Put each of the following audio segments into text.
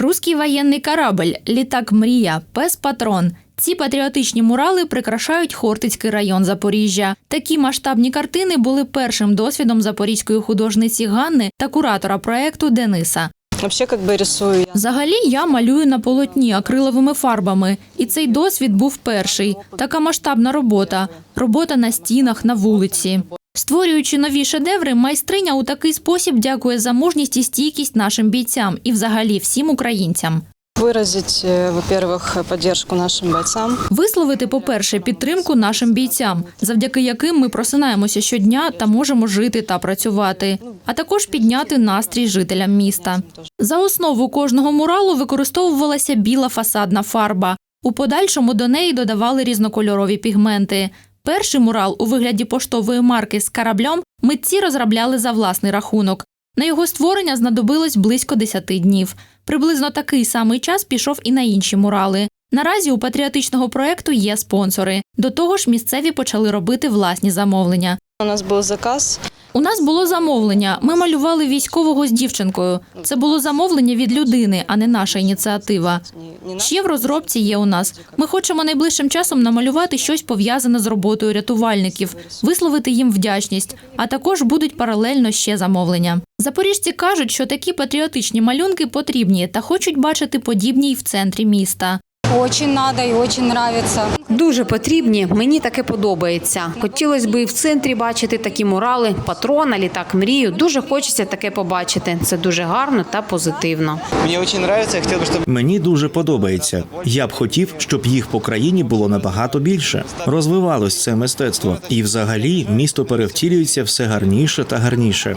Руський воєнний корабль, літак Мрія, пес Патрон. Ці патріотичні мурали прикрашають Хортицький район Запоріжжя. Такі масштабні картини були першим досвідом запорізької художниці Ганни та куратора проекту Дениса. Взагалі я малюю на полотні акриловими фарбами, і цей досвід був перший. Така масштабна робота, робота на стінах, на вулиці. Створюючи нові шедеври, майстриня у такий спосіб дякує за мужність і стійкість нашим бійцям і взагалі всім українцям. Выразить, э, во-первых, поддержку нашим бойцам. Висловити, по-перше, підтримку нашим бійцям, завдяки яким ми просинаємося щодня та можемо жити та працювати, а також підняти настрій жителям міста. За основу кожного муралу використовувалася біла фасадна фарба. У подальшому до неї додавали різнокольорові пігменти. Перший мурал у вигляді поштової марки з кораблем митці розробляли за власний рахунок. На його створення знадобилось близько 10 днів. Приблизно такий самий час пішов і на інші мурали. Наразі у патріотичного проекту є спонсори. До того ж, місцеві почали робити власні замовлення. У нас був заказ. У нас було замовлення. Ми малювали військового з дівчинкою. Це було замовлення від людини, а не наша ініціатива. Ще в розробці є у нас. Ми хочемо найближчим часом намалювати щось пов'язане з роботою рятувальників, висловити їм вдячність, а також будуть паралельно ще замовлення. Запоріжці кажуть, що такі патріотичні малюнки потрібні та хочуть бачити подібні й в центрі міста. Очень надо и очень нравится. Дуже потрібні. Мені таке подобається. Хотілося б і в центрі бачити такі мурали, патрона, літак мрію. Дуже хочеться таке побачити. Це дуже гарно та позитивно. Мне очень нравится, я хотел бы, чтобы Мені дуже подобається. Я б хотів, щоб їх по країні було набагато більше. Розвивалось це мистецтво, і взагалі місто перевтілюється все гарніше та гарніше.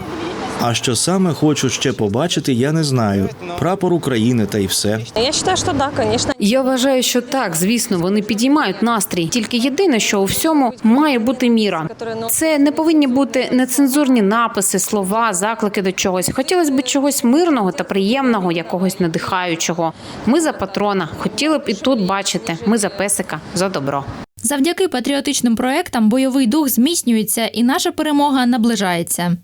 А що саме хочу ще побачити, я не знаю. Прапор України та й все. Я считаю, что да, конечно. Я вважаю, що так, звісно, вони підіймають настрій. Тільки єдине, що у всьому має бути міра. Це не повинні бути нецензурні написи, слова, заклики до чогось. Хотілося б чогось мирного та приємного, якогось надихаючого. Ми за патрона. Хотіли б і тут бачити. Ми за песика, за добро. Завдяки патріотичним проектам бойовий дух зміцнюється і наша перемога наближається.